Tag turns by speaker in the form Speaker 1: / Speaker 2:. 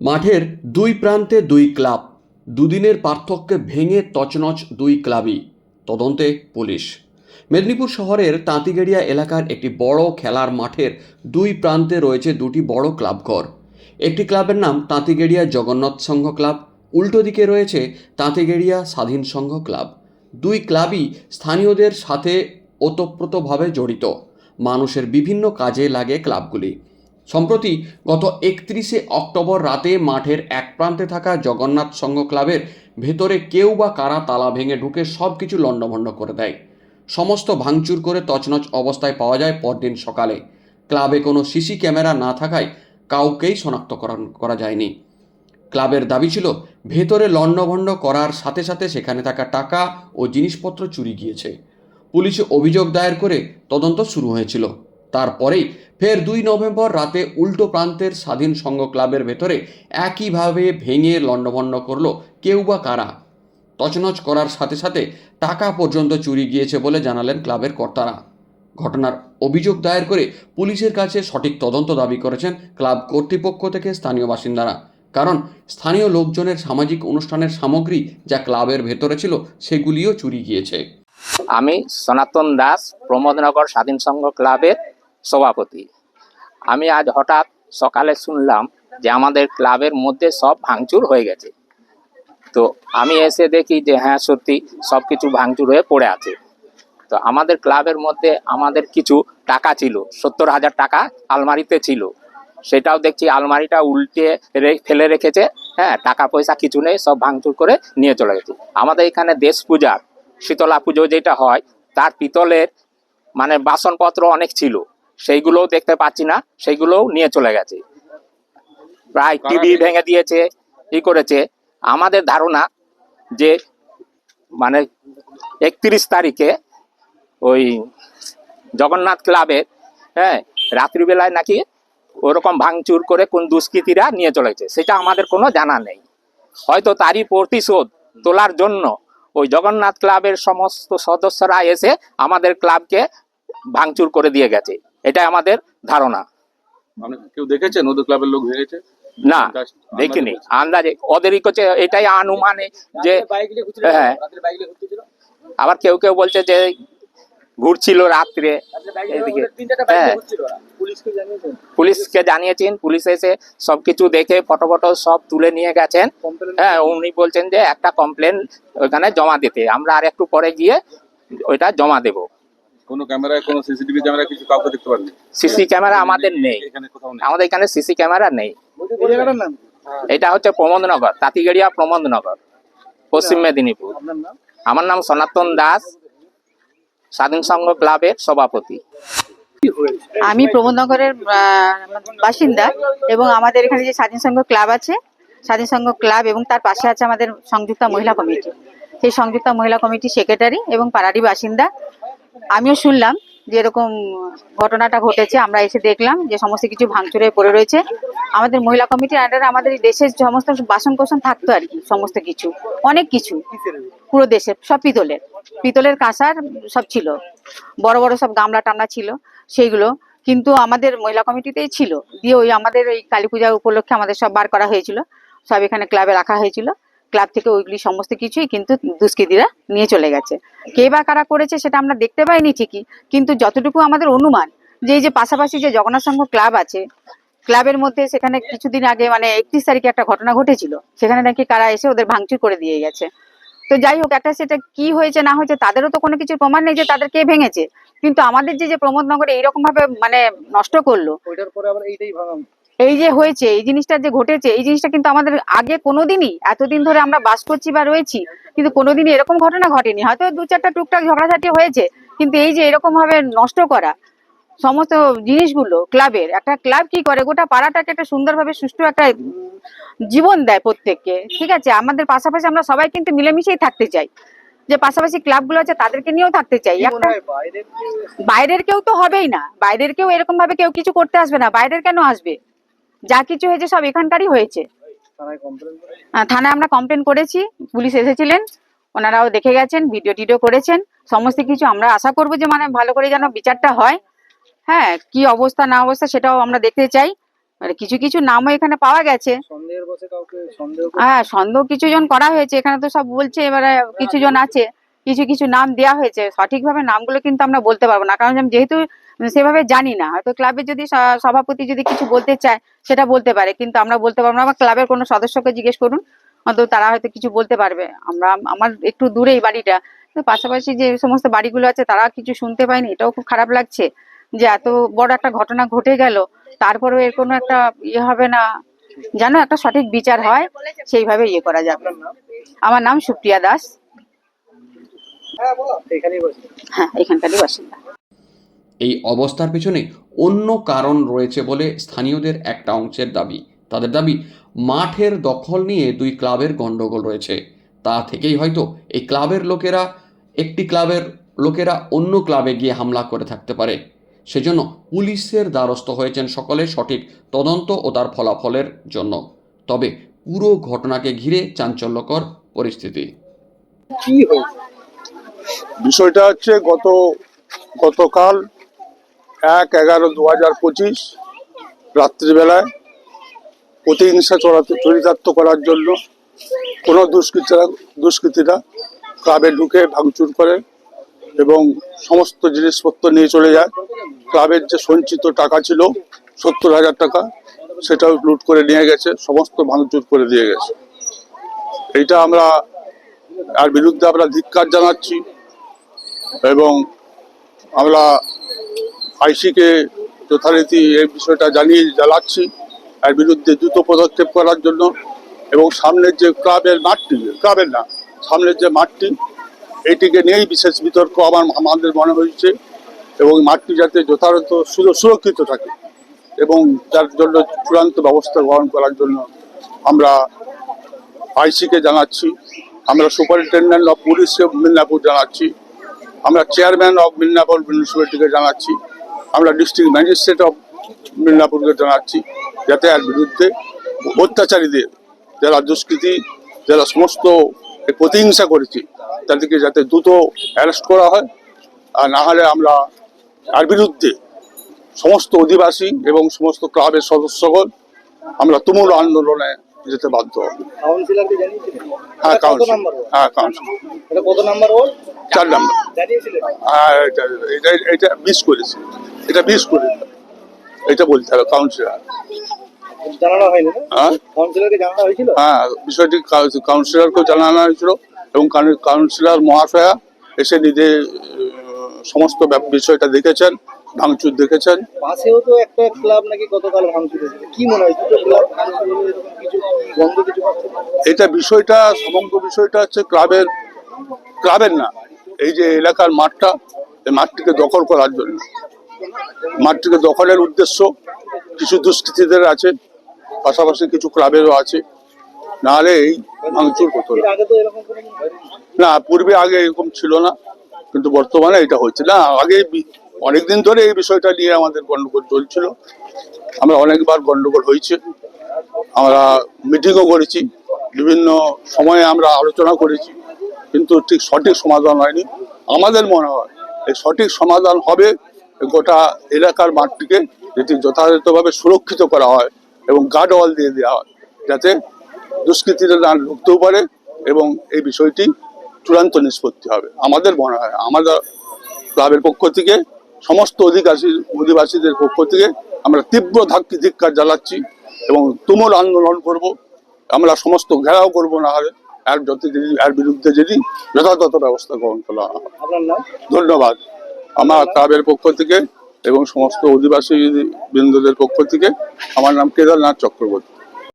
Speaker 1: মাঠের দুই প্রান্তে দুই ক্লাব, দুদিনের পার্থক্যে ভেঙে তছনছ দুই ক্লাবই, তদন্তে পুলিশ। মেদিনীপুর শহরের তাঁতিগেড়িয়া এলাকার একটি বড় খেলার মাঠের দুই প্রান্তে রয়েছে দুটি বড় ক্লাবঘর। একটি ক্লাবের নাম তাঁতিগেড়িয়া জগন্নাথ সংঘ ক্লাব, উল্টো দিকে রয়েছে তাঁতিগেড়িয়া স্বাধীন সংঘ ক্লাব। দুই ক্লাবই স্থানীয়দের সাথে ওতপ্রোতভাবে জড়িত। মানুষের বিভিন্ন কাজে লাগে ক্লাবগুলি। সম্প্রতি গত একত্রিশে অক্টোবর রাতে মাঠের এক প্রান্তে থাকা জগন্নাথ সংঘ ক্লাবের ভেতরে কেউ বা কারা তালা ভেঙে ঢুকে সব কিছু লণ্ডভণ্ড করে দেয়। সমস্ত ভাঙচুর করে তছনছ অবস্থায় পাওয়া যায় পরদিন সকালে। ক্লাবে কোনো সিসি ক্যামেরা না থাকায় কাউকেই শনাক্তকরণ করা যায়নি। ক্লাবের দাবি ছিল, ভেতরে লণ্ডভণ্ড করার সাথে সাথে সেখানে থাকা টাকা ও জিনিসপত্র চুরি গিয়েছে। পুলিশে অভিযোগ দায়ের করে তদন্ত শুরু হয়েছিল। তারপরেই ফের দুই নভেম্বর রাতে উল্টো প্রান্তের স্বাধীন সংঘ ক্লাবের ভেতরে একইভাবে ভেঙে লণ্ডভণ্ড করল কেউ বা কারা। তছনছ করার সাথে সাথে টাকা পর্যন্ত চুরি গিয়েছে বলে জানালেন ক্লাবের কর্তারা। ঘটনার অভিযোগ দায়ের করে পুলিশের কাছে সঠিক তদন্ত দাবি করেছেন ক্লাব কর্তৃপক্ষ থেকে স্থানীয় বাসিন্দারা। কারণ স্থানীয় লোকজনের সামাজিক অনুষ্ঠানের সামগ্রী যা ক্লাবের ভেতরে ছিল সেগুলিও চুরি গিয়েছে।
Speaker 2: আমি সনাতন দাস, প্রমোদনগর স্বাধীন সংঘ ক্লাবের সভাপতি। আমি আজ হঠাৎ সকালে শুনলাম যে আমাদের ক্লাবের মধ্যে সব ভাঙচুর হয়ে গেছে। তো আমি এসে দেখি যে হ্যাঁ সত্যি সব কিছু ভাঙচুর হয়ে পড়ে আছে। তো আমাদের ক্লাবের মধ্যে আমাদের কিছু টাকা ছিল, সত্তর হাজার টাকা আলমারিতে ছিল। সেটাও দেখছি আলমারিটা উল্টে ফেলে রেখেছে। হ্যাঁ টাকা পয়সা কিছু নেই, সব ভাঙচুর করে নিয়ে চলে গেছে। আমাদের এখানে দেশ পূজার, শীতলা পুজো যেটা হয়, তার পিতলের মানে বাসনপত্র অনেক ছিল। সেইগুলোও দেখতে পাচ্ছি না সেইগুলোও নিয়ে চলে গেছে। প্রায় টিভি ভেঙে দিয়েছে ই করেছে। আমাদের ধারণা যে মানে একত্রিশ তারিখে ওই জগন্নাথ ক্লাবের হ্যাঁ রাত্রিবেলায় নাকি ওরকম ভাঙচুর করে কোন দুষ্কৃতীরা নিয়ে চলেছে সেটা আমাদের কোনো জানা নেই। হয়তো তারই প্রতিশোধ তোলার জন্য ওই জগন্নাথ ক্লাবের সমস্ত সদস্যরা এসে আমাদের ক্লাবকে ভাঙচুর করে দিয়ে গেছে। এটা আমাদের ধারণা।
Speaker 3: কেউ দেখেছেন ওদের ক্লাবের লোক ভেঙেছে?
Speaker 2: না দেখিনি। আন্দাজে ওদেরই করছে এটাই আনুমানে যে হ্যাঁ। আবার কেউ কেউ বলছে যে ঘুরছিল রাত্রে এদিকে। হ্যাঁ। পুলিশকে জানিয়েছেন? পুলিশ এসে সবকিছু দেখে ফটো ফটো সব তুলে নিয়ে গেছেন। হ্যাঁ উনি বলছেন যে একটা কমপ্লেন ওইখানে জমা দিতে। আমরা আর একটু পরে গিয়ে ওইটা জমা দেব।
Speaker 3: কোনো ক্যামেরায় কোনো সিসিটিভি ক্যামেরা কিছু কাউকে দেখতে পারেননি
Speaker 2: সিসি ক্যামেরা আমাদের নেই।
Speaker 3: এখানে কোথাও নেই।
Speaker 2: আমাদের এখানে সিসি ক্যামেরা নেই। এটা হচ্ছে প্রমোদনগর তাঁতিগেড়িয়া প্রমোদনগর পশ্চিম মেদিনীপুর। আমার নাম সনাতন দাস স্বাধীন সংঘ ক্লাবের সভাপতি।
Speaker 4: আমি প্রমোদনগরের আহ, বাসিন্দা এবং আমাদের এখানে যে স্বাধীন সংঘ ক্লাব আছে স্বাধীন সংঘ ক্লাব এবং তার পাশে আছে আমাদের সংযুক্তা মহিলা কমিটি। সেই সংযুক্তা মহিলা কমিটি সেক্রেটারি এবং পাড়ারই বাসিন্দা। আমিও শুনলাম যে এরকম ঘটনাটা ঘটেছে, আমরা এসে দেখলাম যে সমস্ত কিছু ভাঙচুরে পড়ে রয়েছে। আমাদের মহিলা কমিটির আন্ডারে আমাদের এই দেশের সমস্ত বাসন কোসন থাকতো আর কি, সমস্ত কিছু, অনেক কিছু। পুরো দেশের, সব পিতলের পিতলের কাঁসার সব ছিল। বড় বড় সব গামলা টামলা ছিল, সেইগুলো কিন্তু আমাদের মহিলা কমিটিতেই ছিল। দিয়ে ওই আমাদের এই কালী পূজা উপলক্ষে আমাদের সব বার করা হয়েছিল। সব এখানে ক্লাবে রাখা হয়েছিল। ক্লাব থেকে ওইগুলি সমস্ত কিছুই কিন্তু দুষ্কৃতীরা নিয়ে চলে গেছে। কে বা কারা করেছে সেটা আমরা দেখতে পাইনি ঠিকই, কিন্তু যতটুকু আমাদের অনুমান, যে এই যে পাশাপাশি যে জগন্নাথ সংঘ ক্লাব আছে, ক্লাবের মধ্যে সেখানে কিছুদিন আগে মানে একত্রিশ তারিখে একটা ঘটনা ঘটেছিল, সেখানে নাকি কারা এসে ওদের ভাঙচুর করে দিয়ে গেছে। তো যাই হোক, একটা সেটা কি হয়েছে না হয়েছে তাদেরও তো কোনো কিছু প্রমাণ নেই যে তাদের কে ভেঙেছে, কিন্তু আমাদের যে যে প্রমোদনগরে এইরকম ভাবে মানে নষ্ট করল।
Speaker 5: ওইটার পরে আবার এইটাই
Speaker 4: এই যে হয়েছে এই জিনিসটা যে ঘটেছে এই জিনিসটা কিন্তু আমাদের আগে কোনোদিনই এতদিন ধরে আমরা বাস করছি বা রয়েছি কিন্তু কোনোদিনই এরকম ঘটনা ঘটেনি। হয়তো দু চারটা টুকটাক ঝগড়াঝাটি হয়েছে কিন্তু এই যে এরকম ভাবে নষ্ট করা সমস্ত জিনিসগুলো ক্লাবের একটা ক্লাব কি করে? গোটা পাড়াটাকে একটা সুন্দরভাবে সুষ্ঠু একটা জীবন দেয় প্রত্যেককে ঠিক আছে? আমাদের পাশাপাশি আমরা সবাই কিন্তু মিলেমিশেই থাকতে চাই। যে পাশাপাশি ক্লাবগুলো আছে তাদেরকে নিয়েও থাকতে চাই। একটা
Speaker 5: বাইরের কেউ
Speaker 4: বাইরের কেউ তো হবেই না। বাইরের কেউ এরকম ভাবে কেউ কিছু করতে আসবে না। বাইরের কেন আসবে? যা কিছু হয়েছে সব এখানকারই হয়েছে।
Speaker 5: থানায়
Speaker 4: আমরা কমপ্লেন করেছি, পুলিশ এসেছিলেন, ওনারাও দেখে গেছেন ভিডিও টিডিও করেছেন। সমস্ত কিছু আমরা আশা করব যে মানে ভালো করে যেন বিচারটা হয়। হ্যাঁ কি অবস্থা, না অবস্থা সেটাও আমরা দেখতে চাই। মানে কিছু কিছু নামও এখানে পাওয়া গেছে। হ্যাঁ সন্দেহ কিছু জন করা হয়েছে, এখানে তো সব বলছে, এবারে কিছু জন আছে। কিছু কিছু নাম দেওয়া হয়েছে। সঠিকভাবে নামগুলো কিন্তু আমরা বলতে পারব না, কারণ যেহেতু সেভাবে জানি না। হয়তো ক্লাবের যদি সভাপতি যদি কিছু বলতে চায় সেটা বলতে পারে। কিন্তু আমরা বলতে পারব না। আমার ক্লাবের কোনো সদস্যকে জিজ্ঞেস করুন। অন্তত তারা হয়তো কিছু বলতে পারবে। আমরা আমার একটু দূরেই বাড়িটা। তো পাশাপাশি যে সমস্ত বাড়িগুলো আছে তারা কিছু শুনতে পায়নি। এটাও খুব খারাপ লাগছে যে এত বড় একটা ঘটনা ঘটে গেল। তারপরেও এর কোনো একটা ইয়ে হবে না। যেন একটা সঠিক বিচার হয় সেইভাবে ইয়ে করা যাবে। আমার নাম সুপ্রিয়া দাস। হ্যাঁ এখানকারই বাসিন্দা
Speaker 1: এই অবস্থার পেছনে অন্য কারণ রয়েছে বলে স্থানীয়দের একটা অংশের দাবি। তাদের দাবি, মাঠের দখল নিয়ে দুই ক্লাবের গণ্ডগোল রয়েছে। তা থেকেই হয়তো এই ক্লাবের লোকেরা, একটি ক্লাবের লোকেরা অন্য ক্লাবে গিয়ে হামলা করে থাকতে পারে। সেজন্য পুলিশের দ্বারস্থ হয়েছেন সকলে সঠিক তদন্ত ও তার ফলাফলের জন্য। তবে পুরো ঘটনাকে ঘিরে চাঞ্চল্যকর পরিস্থিতি।
Speaker 5: কি
Speaker 6: বিষয়টা হচ্ছে গত, গতকাল এক এগারো দু হাজার পঁচিশ রাত্রিবেলায় প্রতিহিংসা চড়াতে চরিতার্থ করার জন্য কোনো দুষ্কৃতীরা দুষ্কৃতীরা ক্লাবে ঢুকে ভাঙচুর করে এবং সমস্ত জিনিসপত্র নিয়ে চলে যায়। ক্লাবের যে সঞ্চিত টাকা ছিল, সত্তর হাজার টাকা, সেটাও লুট করে নিয়ে গেছে, সমস্ত ভাঙচুর করে দিয়ে গেছে। এইটা আমরা আর বিরুদ্ধে আমরা ধিক্কার জানাচ্ছি এবং আমরা আইসিকে যথারীতি এই বিষয়টা জানিয়ে জানাচ্ছি, এর বিরুদ্ধে দ্রুত পদক্ষেপ করার জন্য। এবং সামনের যে ক্লাবের মাঠটি, ক্লাবের না, সামনের যে মাঠটি এইটিকে নিয়েই বিশেষ বিতর্ক আমার, আমাদের মনে হয়েছে। এবং মাঠটি যাতে যথাযথ সুর- সুরক্ষিত থাকে এবং তার জন্য চূড়ান্ত ব্যবস্থা গ্রহণ করার জন্য আমরা আইসিকে জানাচ্ছি। আমরা সুপারিনটেন্ডেন্ট অফ পুলিশকে মিদনাপুর জানাচ্ছি। আমরা চেয়ারম্যান অফ মিদনাপুর মিউনিসিপ্যালিটিকে জানাচ্ছি। আমরা ডিস্ট্রিক্ট ম্যাজিস্ট্রেট অফ মিদনাপুরকে জানাচ্ছি যাতে এর বিরুদ্ধে অত্যাচারীদের যারা দুষ্কৃতি যারা সমস্ত প্রতিহিংসা করেছে তাদেরকে যাতে দ্রুত অ্যারেস্ট করা হয়। আর না হলে আমরা এর বিরুদ্ধে সমস্ত অধিবাসী এবং সমস্ত ক্লাবের সদস্যগণ আমরা তুমুল আন্দোলনে যেতে বাধ্য হব। হ্যাঁ কাউন্সিল হ্যাঁ কাউন্সিল
Speaker 5: এটা কত নাম্বার
Speaker 6: চার নম্বর। হ্যাঁ এটা এটা মিস করেছি। এটা মিস করে এটা বলতে হবে কাউন্সিলর
Speaker 5: জানানো হয়নি
Speaker 6: হ্যাঁ?
Speaker 5: কাউন্সিলরকে জানানো হয়েছিল?
Speaker 6: হ্যাঁ বিষয়টি কাউন্সিলরকেও জানানো হয়েছিল এবং কাউন্সিলর মহাশয়া এসে নিজে সমস্ত বিষয়টা দেখেছেন ভাঙচুর দেখেছেন।
Speaker 5: পাশেও তো একটা ক্লাব নাকি গতকাল ভাঙচুর কি মনে হয় দুটো ক্লাব ভাঙচুর কিছু কি গন্ধ কিছু পাচ্ছে না?
Speaker 6: এটা বিষয়টা সমগ্র বিষয়টা হচ্ছে ক্লাবের ক্লাবের না এই যে এলাকার মাঠটা এই মাঠটিকে দখল করার জন্য। মাঠটিকে দখলের উদ্দেশ্য কিছু দুষ্কৃতীদের আছে, পাশাপাশি কিছু ক্লাবেরও আছে। নাহলে এই ভাঙচুর হতো না। না, পূর্বে আগে এরকম ছিল না, কিন্তু বর্তমানে এটা হচ্ছে। না, আগে অনেকদিন ধরে এই বিষয়টা নিয়ে আমাদের গন্ডগোল চলছিল। আমরা অনেকবার গন্ডগোল হয়েছে। আমরা মিটিংও করেছি। বিভিন্ন সময়ে আমরা আলোচনা করেছি, কিন্তু ঠিক সঠিক সমাধান হয়নি। আমাদের মনে হয় এই সঠিক সমাধান হবে গোটা এলাকার মাঠটিকে যেটি যথাযথভাবে সুরক্ষিত করা হয় এবং গার্ড ওয়াল দিয়ে দেওয়া হয় যাতে দুষ্কৃতীরা না ঢুকতেও পারে এবং এই বিষয়টি চূড়ান্ত নিষ্পত্তি হবে। আমাদের মনে হয় আমাদের ক্লাবের পক্ষ থেকে সমস্ত অধিবাসী অধিবাসীদের পক্ষ থেকে আমরা তীব্র ধাক্কি ধিক্কার জ্বালাচ্ছি এবং তুমুল আন্দোলন করব। আমরা সমস্ত ঘেরাও করব না হলে এর যত যদি এর বিরুদ্ধে যদি যথাযথ ব্যবস্থা গ্রহণ করা হয় ধন্যবাদ। আমার ক্লাবের পক্ষ থেকে এবং সমস্ত অধিবাসী বৃন্দদের পক্ষ থেকে। আমার নাম কেদারনাথ চক্রবর্তী।